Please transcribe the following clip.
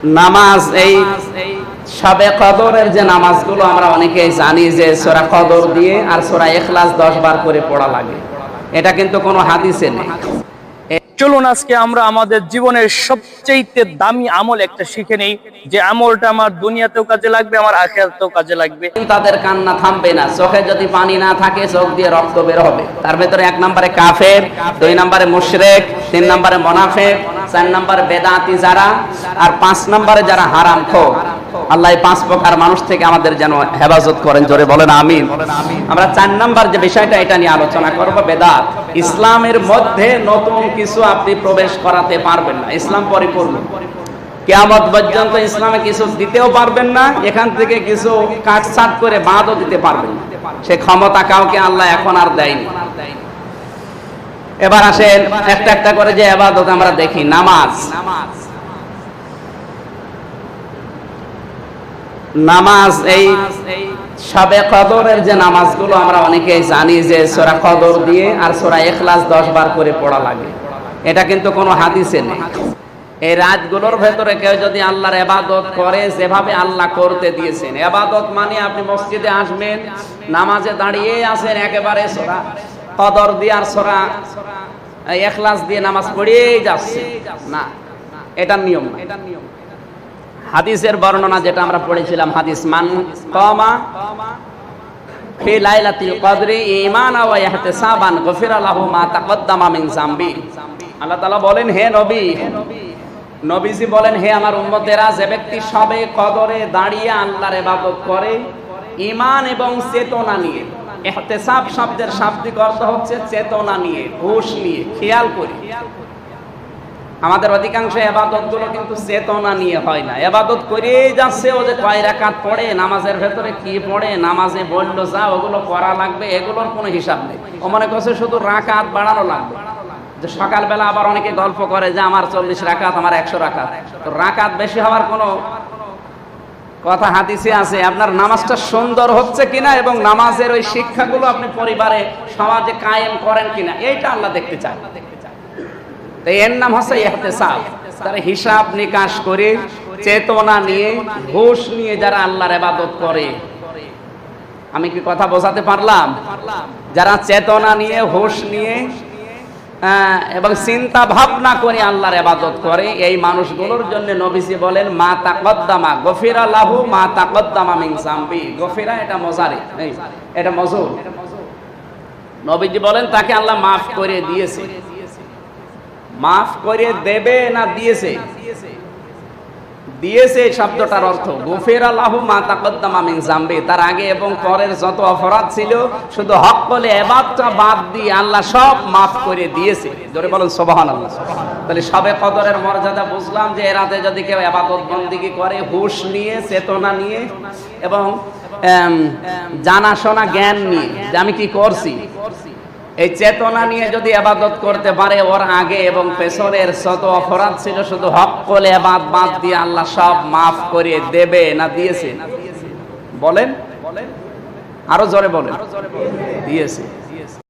নামাজ এই সবে কদরের যে নামাজগুলো আমরা অনেকেই জানি যে সোরা কদর দিয়ে আর সোরা এখলাস দশ বার করে পড়া লাগে। এটা কিন্তু কোনো হাদিসে নেই। চলুন আজকে আমরা আমাদের জীবনের সবচেয়ে দামি আমল একটা শিখে নেই যে আমলটা আমার দুনিয়াতেও কাজে লাগবে আমার আখেরাতেও কাজে লাগবে। তাদের কান্না থামবে না। চোখে যদি পানি না থাকে চোখ দিয়ে রক্ত বের হবে। তার ভেতরে এক নম্বরে কাফের দুই নম্বরে মুশরেক তিন নম্বরে মোনাফেক চার নম্বরে বেদাতি যারা আর পাঁচ নম্বরে যারা হারাম খো, আল্লাহ পাঁচ প্রকার মানুষ থেকে আমাদের যেন হেফাজত করেন। জোরে বলেন আমিন। আমরা চার নাম্বার যে বিষয়টা, এটা নিয়ে আলোচনা করব, বেদাত। ইসলামের মধ্যে নতুন কিছু আপনি প্রবেশ করাতে পারবেন না। ইসলাম পরিপূর্ণ। কেয়ামত পর্যন্ত ইসলামে কিছু দিতেও পারবেন না, এখান থেকে কিছু কাটছাট করে বাঁধও দিতে পারবেন সে ক্ষমতা কাউকে আল্লাহ এখন আর দেয়নি। এবার আসেন, একটা একটা করে যে আবাদত আমরা দেখি, নামাজ। নামাজ এই সবে কদরের যে নামাজগুলো আমরা অনেকেই জানি যে সোরা কদর দিয়ে আর সোরা এখলাস দশ বার করে পড়া লাগে। এটা কিন্তু কোনো হাদিসে নেই। এই রাতগুলোর ভেতরে কেউ যদি আল্লাহর এবাদত করে, যেভাবে আল্লাহ করতে দিয়েছেন। এবাদত মানে আপনি মসজিদে আসবেন, নামাজে দাঁড়িয়ে আছেন, একেবারে সোরা কদর দিয়ে আর সোরা এখলাস দিয়ে নামাজ পড়িয়েই যাচ্ছে। না, এটার নিয়ম এটার নিয়ম হাদিসের বর্ণনা যেটা আমরা পড়েছিলাম, হাদিস মান কমা ফি লাইলাতিল কদরি ঈমানা ওয়া ইহতিসাবান গফিরা লাহু মা তাকদ্দামা মিন যামবি। আল্লাহ তাআলা বলেন, হে নবী, নবীজি বলেন, হে আমার উম্মতেরা, যে ব্যক্তি সবে কদরে দাঁড়িয়ে আল্লাহর ইবাদত করে, ঈমান এবং চেতনা নিয়ে ইহতিসাব শব্দের শাব্দিক অর্থ হচ্ছে চেতনা নিয়ে, হুঁশ নিয়ে, খেয়াল করে। আমাদের অধিকাংশ এবাদতগুলো কিন্তু চেতনা নিয়ে হয় না। এবাদত করেই যাচ্ছে, ও যে কয় রাকাত পড়ে, নামাজের ভেতরে কি পড়ে, নামাজে বলল, যা, ওগুলো করা লাগবে, এগুলোর কোনো হিসাব নেই। ও মনে করছে শুধু রাকাত বাড়ানো লাগবে। যে সকালবেলা আবার অনেকে গল্প করে যে, আমার চল্লিশ রাকাত, আমার একশো রাকাত। তো রাকাত বেশি হওয়ার কোনো কথা হাদিসে আছে, আপনার নামাজটা সুন্দর হচ্ছে কিনা এবং নামাজের ওই শিক্ষাগুলো আপনি পরিবারে, সমাজে কায়েম করেন কিনা, এইটা আল্লাহ দেখতে চায়। তো এর নাম হচ্ছে ইহতেসাব। তারা হিসাব নিকাশ করে, চেতনা নিয়ে ঘুষ নিয়ে যারা আল্লাহর ইবাদত করে। আমি কি কথা বোঝাতে পারলাম? যারা চেতনা নিয়ে, হোশ নিয়ে এবং চিন্তা ভাবনা করে আল্লাহর এবাদত করে। এই মানুষগুলোর জন্য নবীজি বলেন, মা তাকদ্দামা গফিরা লাহু, মা তাকদ্দামা মিন জামবি গফিরা এটা মজারে এটা মজুর। নবীজি বলেন, তাকে আল্লাহ মাফ করে দিয়েছে। মাফ করে দেবে না দিয়েছে? দিয়েছে এই শব্দটার অর্থ, গুফের আল্লাহ মা তাকদ্দামা মিন জামবি তার আগে এবং পরের যত অপরাধ ছিল, শুধু হক বলে এবাদটা বাদ দিয়ে আল্লাহ সব মাফ করে দিয়েছে। জোরে বলেন, সুবহানাল্লাহ। তাহলে সবে কদরের মর্যাদা বুঝলাম যে এরাতে যদি কেউ এবাদত বন্দিগি করে, হুশ নিয়ে, চেতনা নিয়ে এবং জানাশোনা জ্ঞান নিয়ে, যে আমি কি করছি? এই চেতনা নিয়ে যদি আবাদত করতে পারে ওর আগে এবং পেছনের শত অপরাধ ছিল, শুধু হক করে আবাদ বাদ দিয়ে আল্লাহ সব মাফ করে দেবে না দিয়েছে? বলেন। আরও জোরে বলেন। দিয়েছে।